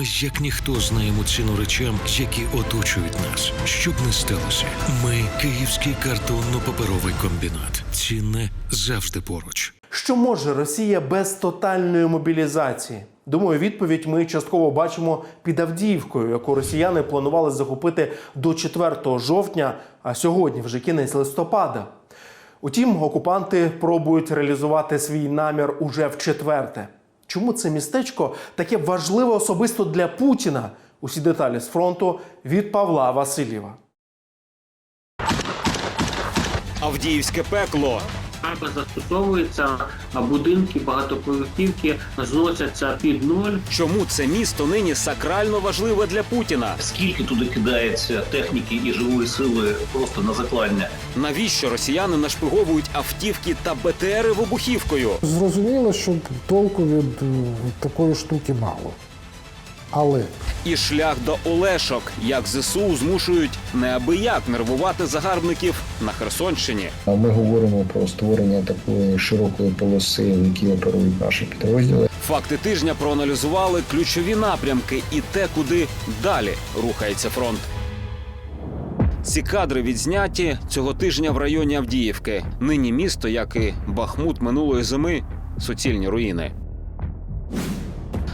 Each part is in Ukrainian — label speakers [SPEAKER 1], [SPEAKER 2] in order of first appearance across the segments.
[SPEAKER 1] Ми як ніхто знаємо ціну речам, які оточують нас. Щоб не сталося, ми Київський картонно-паперовий комбінат. Цінне завжди поруч.
[SPEAKER 2] Що може Росія без тотальної мобілізації? Думаю, відповідь ми частково бачимо під Авдіївкою, яку росіяни планували захопити до 4 жовтня, а сьогодні вже кінець листопада. Утім, окупанти пробують реалізувати свій намір уже в четверте. Чому це містечко таке важливе особисто для Путіна? Усі деталі з фронту від Павла Васильєва.
[SPEAKER 3] Авдіївське пекло.
[SPEAKER 4] Фарба застосовується, а будинки, багатоповерхівки зносяться під ноль.
[SPEAKER 3] Чому це місто нині сакрально важливе для Путіна?
[SPEAKER 5] Скільки туди кидається техніки і живої сили просто на заклання?
[SPEAKER 3] Навіщо росіяни нашпиговують автівки та БТРи вибухівкою?
[SPEAKER 6] Зрозуміло, що толку від е, такої штуки мало. Але
[SPEAKER 3] І шлях до Олешок, як ЗСУ змушують неабияк нервувати загарбників на Херсонщині.
[SPEAKER 7] А Ми говоримо про створення такої широкої полоси, в якій оперують наші підрозділи.
[SPEAKER 3] Факти тижня проаналізували ключові напрямки і те, куди далі рухається фронт. Ці кадри відзняті цього тижня в районі Авдіївки. Нині місто, як і Бахмут минулої зими, суцільні руїни.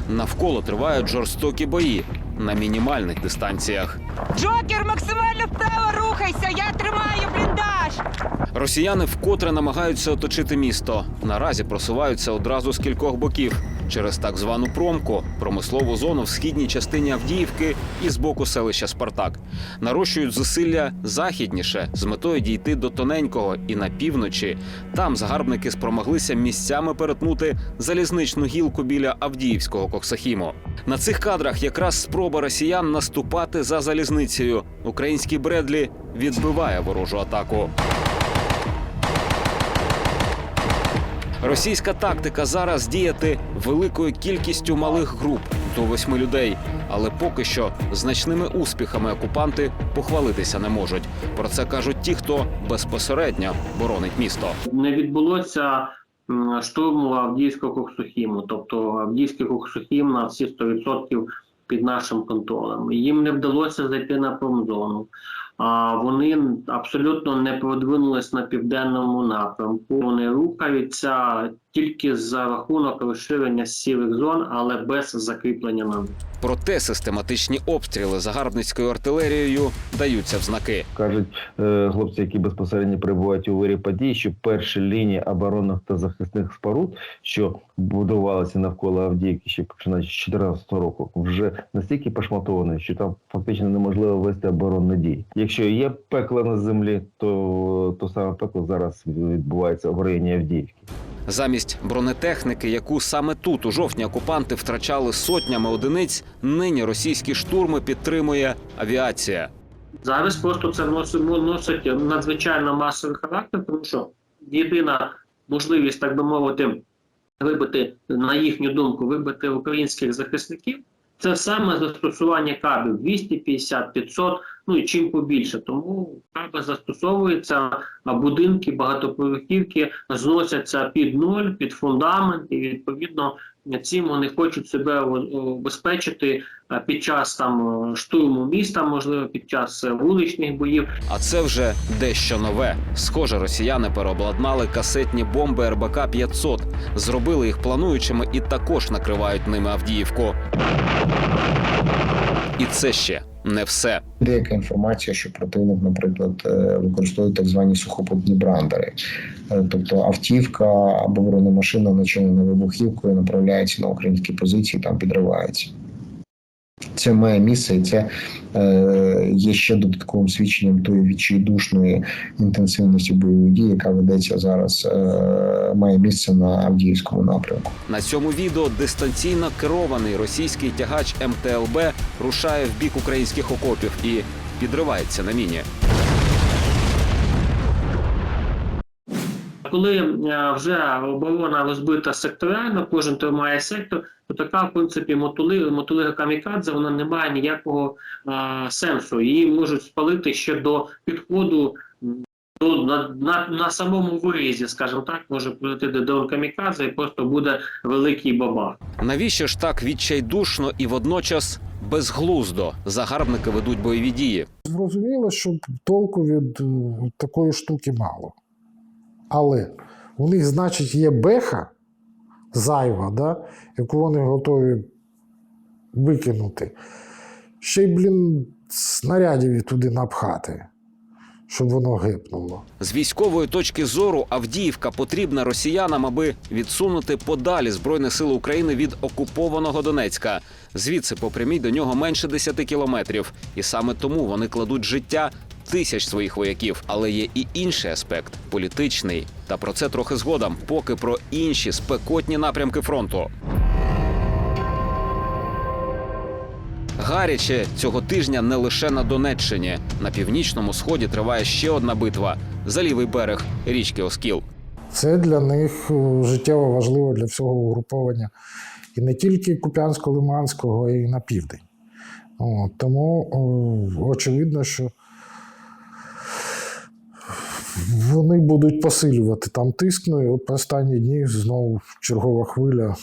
[SPEAKER 3] Навколо тривають жорстокі бої на мінімальних дистанціях.
[SPEAKER 8] Джокер, максимально вправо рухайся! Я тримаю бліндаж!
[SPEAKER 3] Росіяни вкотре намагаються оточити місто. Наразі просуваються одразу з кількох боків через так звану промку, промислову зону в східній частині Авдіївки і з боку селища Спартак. Нарощують зусилля західніше з метою дійти до тоненького і на півночі. Там загарбники спромоглися місцями перетнути залізничну гілку біля Авдіївського Коксахіму. На цих кадрах якраз спроба росіян наступати за залізницею. Український Бредлі відбиває ворожу атаку. Російська тактика зараз діяти великою кількістю малих груп до восьми людей, але поки що значними успіхами окупанти похвалитися не можуть. Про це кажуть ті, хто безпосередньо боронить місто.
[SPEAKER 4] Не відбулося штурму Авдіївського Коксухіму, тобто Авдіївський Коксухім на всі 100% під нашим контролем. Їм не вдалося зайти на промзону. Вони абсолютно не продвинулись на південному напрямку. Вони рухаються тільки за рахунок розширення сірих зон, але без закріплення на них.
[SPEAKER 3] Проте систематичні обстріли загарбницькою артилерією даються в знаки.
[SPEAKER 9] кажуть е, хлопці, які безпосередньо перебувають у вирі подій, що перші лінії оборонних та захисних споруд, що будувалися навколо Авдіївки, ще починаючи з 2014 року, вже настільки пошматовані, що там фактично неможливо вести оборонні дії. Якщо є пекло на землі, то то саме пекло зараз відбувається в районі Авдіївки.
[SPEAKER 3] Замість бронетехніки, яку саме тут у жовтні окупанти втрачали сотнями одиниць, нині російські штурми підтримує авіація.
[SPEAKER 4] Зараз просто це носить, носить надзвичайно масовий характер, тому що єдина можливість, так би мовити, вибити, на їхню думку, вибити українських захисників, це саме застосування кабів 250, 500, ну і чим побільше. Тому каби застосовуються, а будинки, багатоповерхівки зносяться під ноль, під фундамент, і відповідно цим вони хочуть себе обезпечити е, під час там е, штурму міста, можливо, під час е, вуличних боїв.
[SPEAKER 3] А це вже дещо нове. Схоже, росіяни переобладнали касетні бомби РБК 500 зробили їх плануючими і також накривають ними Авдіївку. І це ще не все.
[SPEAKER 7] Деяка інформація, що противник, наприклад, е, використовує так звані сухопутні брандери. Е, Тобто автівка або бронемашина, начинена вибухівкою, направляється на українські позиції, там підривається. Це має місце, і це е, є ще додатковим свідченням тої відчайдушної інтенсивності бойових дій, яка ведеться зараз, е, має місце на Авдіївському напрямку.
[SPEAKER 3] На цьому відео дистанційно керований російський тягач МТЛБ рушає в бік українських окопів і підривається на міні.
[SPEAKER 4] Коли е, вже оборона розбита секторально, кожен тримає сектор, то така, в принципі, мотули, мотулига камікадзе, вона не має ніякого е, сенсу. Її можуть спалити ще до підходу Ну, на, на, на самому виїзді, скажімо так, може прилетіти дрон камікадзе і просто буде великий бабах.
[SPEAKER 3] Навіщо ж так відчайдушно і водночас безглуздо загарбники ведуть бойові дії?
[SPEAKER 6] Зрозуміло, що толку від е, такої штуки мало. Але у них, значить, є беха зайва, да, яку вони готові викинути. Ще й, блін, снарядів туди напхати, щоб воно гепнуло.
[SPEAKER 3] З військової точки зору Авдіївка потрібна росіянам, аби відсунути подалі збройних сил України від окупованого Донецька. Звідси по прямій до нього менше 10 кілометрів, і саме тому вони кладуть життя тисяч своїх вояків. Але є і інший аспект політичний. Та про це трохи згодом, поки про інші спекотні напрямки фронту. Гаряче цього тижня не лише на Донеччині. На північному сході триває ще одна битва за лівий берег річки Оскіл.
[SPEAKER 6] Це для них е, життєво важливо для всього угруповання. І не тільки Куп'янсько-Лиманського, й на південь. Тому о, очевидно, що вони будуть посилювати там тиск. Ну і от останні дні знову чергова хвиля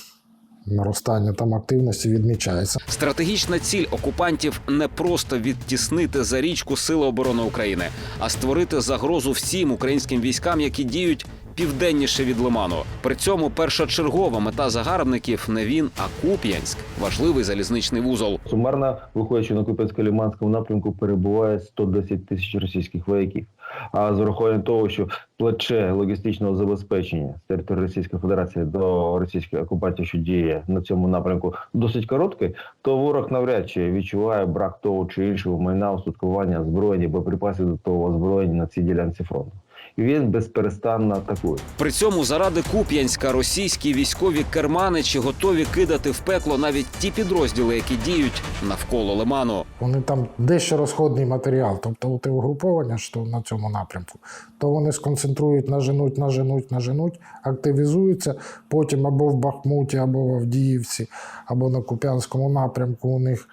[SPEAKER 6] наростання там активності відмічається.
[SPEAKER 3] Стратегічна ціль окупантів не просто відтіснити за річку Сили оборони України, а створити загрозу всім українським військам, які діють південніше від Лиману. При цьому першочергова мета загарбників не він, а Куп'янськ важливий залізничний вузол.
[SPEAKER 9] Сумарно, виходячи на Куп'янсько-Лиманському напрямку, перебуває 110 тисяч російських вояків. А з урахуванням того, що плече логістичного забезпечення з території Російської Федерації до російської окупації, що діє на цьому напрямку, досить коротке, то ворог навряд чи відчуває брак того чи іншого майна устаткування, озброєння, боєприпасів до того озброєння на цій ділянці фронту. Він безперестанно атакує.
[SPEAKER 3] При цьому заради Куп'янська російські військові керманичі готові кидати в пекло навіть ті підрозділи, які діють навколо лиману.
[SPEAKER 6] Вони там дещо розходний матеріал, тобто те угруповання, що на цьому напрямку, то вони сконцентрують, наженуть, наженуть, наженуть, активізуються. Потім або в Бахмуті, або в Авдіївці, або на Куп'янському напрямку у них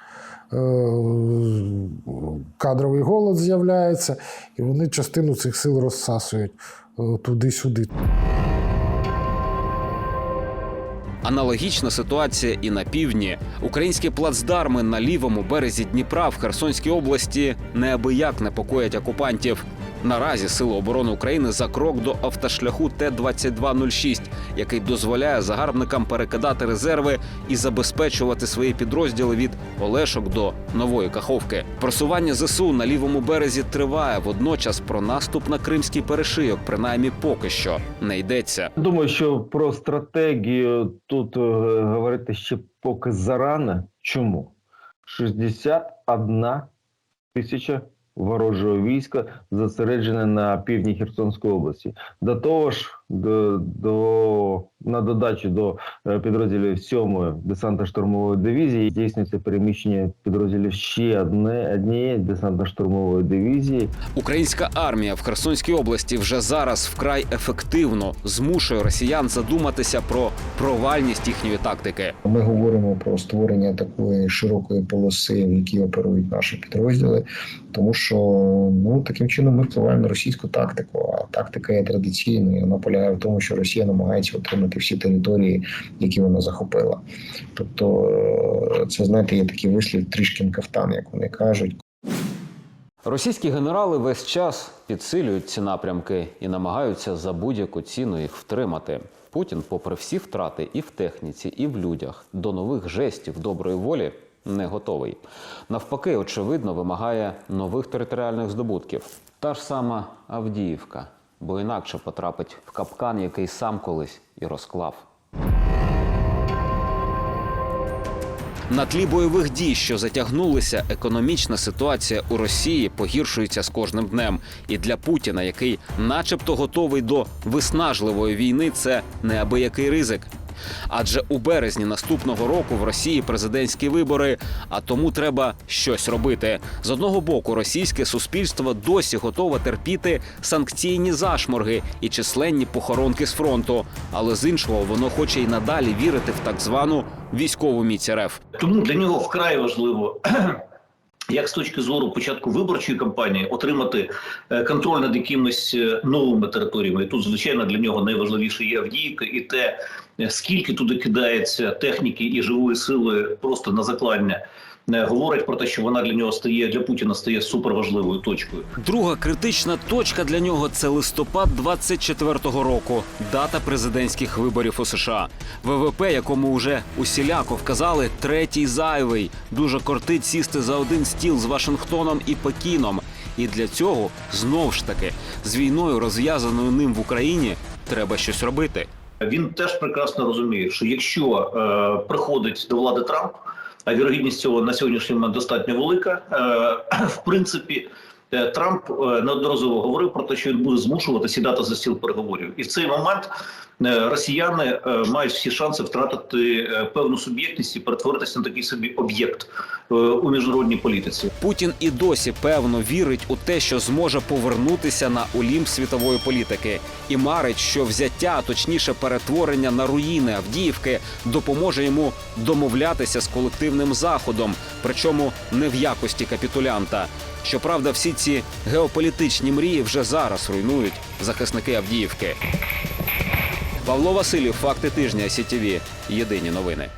[SPEAKER 6] кадровий голод з'являється, і вони частину цих сил розсасують е, туди-сюди.
[SPEAKER 3] Аналогічна ситуація і на півдні. Українські плацдарми на лівому березі Дніпра в Херсонській області неабияк непокоять окупантів. Наразі Сили оборони України за крок до автошляху Т-2206, який дозволяє загарбникам перекидати резерви і забезпечувати свої підрозділи від Олешок до нової Каховки. Просування ЗСУ на лівому березі триває. Водночас про наступ на кримський перешийок, принаймні поки що, не йдеться.
[SPEAKER 9] Думаю, що про стратегію тут е, говорити ще поки зарано. Чому? 61 тисяча ворожого війська зосереджене на півдні Херсонської області. До того ж, до, до, на додачу до е, підрозділів 7-ї десантно-штурмової дивізії здійснюється переміщення підрозділів ще одне, однієї десантно-штурмової дивізії
[SPEAKER 3] Українська армія в Херсонській області вже зараз вкрай ефективно змушує росіян задуматися про провальність їхньої тактики.
[SPEAKER 7] Ми говоримо про створення такої широкої полоси, в якій оперують наші підрозділи, тому що ну таким чином ми впливаємо на російську тактику. А тактика є традиційною. Вона полягає в тому, що Росія намагається отримати всі території, які вона захопила. Тобто, е, це знаєте, є такий вислів трішкін кафтан, як вони кажуть.
[SPEAKER 3] Російські генерали весь час підсилюють ці напрямки і намагаються за будь-яку ціну їх втримати. Путін, попри всі втрати і в техніці, і в людях, до нових жестів доброї волі не готовий. Навпаки, очевидно, вимагає нових територіальних здобутків. Та ж сама Авдіївка, бо інакше потрапить в капкан, який сам колись і розклав. На тлі бойових дій, що затягнулися, економічна ситуація у Росії погіршується з кожним днем. І для Путіна, який, начебто, готовий до виснажливої війни, це неабиякий ризик. Адже у березні наступного року в Росії президентські вибори, а тому треба щось робити. З одного боку, російське суспільство досі готове терпіти санкційні зашморги і численні похоронки з фронту, але з іншого воно хоче й надалі вірити в так звану військову міць РФ.
[SPEAKER 5] Тому для нього вкрай важливо як з точки зору початку виборчої кампанії отримати е, контроль над якимись е, новими територіями. І тут, звичайно, для нього найважливіше є Авдіївка, і те, е, скільки туди кидається техніки і живої сили просто на заклання. Говорить про те, що вона для нього стає для Путіна стає суперважливою точкою.
[SPEAKER 3] Друга критична точка для нього це листопад 24-го року, дата президентських виборів у США. ВВП, якому вже усіляко вказали, третій зайвий. Дуже кортить сісти за один стіл з Вашингтоном і Пекіном. І для цього знов ж таки з війною, розв'язаною ним в Україні, треба щось робити.
[SPEAKER 5] Він теж прекрасно розуміє, що якщо е, приходить до влади Трамп, а вірогідність цього на сьогоднішній момент достатньо велика, е, в принципі. е, Трамп е, неодноразово говорив про те, що він буде змушувати сідати за стіл переговорів, і в цей момент росіяни е, мають всі шанси втратити е, певну суб'єктність і перетворитися на такий собі об'єкт е, у міжнародній політиці.
[SPEAKER 3] Путін і досі певно вірить у те, що зможе повернутися на олімп світової політики, і марить, що взяття, а точніше перетворення на руїни Авдіївки, допоможе йому домовлятися з колективним заходом, причому не в якості капітулянта. Щоправда, всі ці геополітичні мрії вже зараз руйнують захисники Авдіївки. Павло Васильєв, факти тижня СІТІВІ. Єдині новини.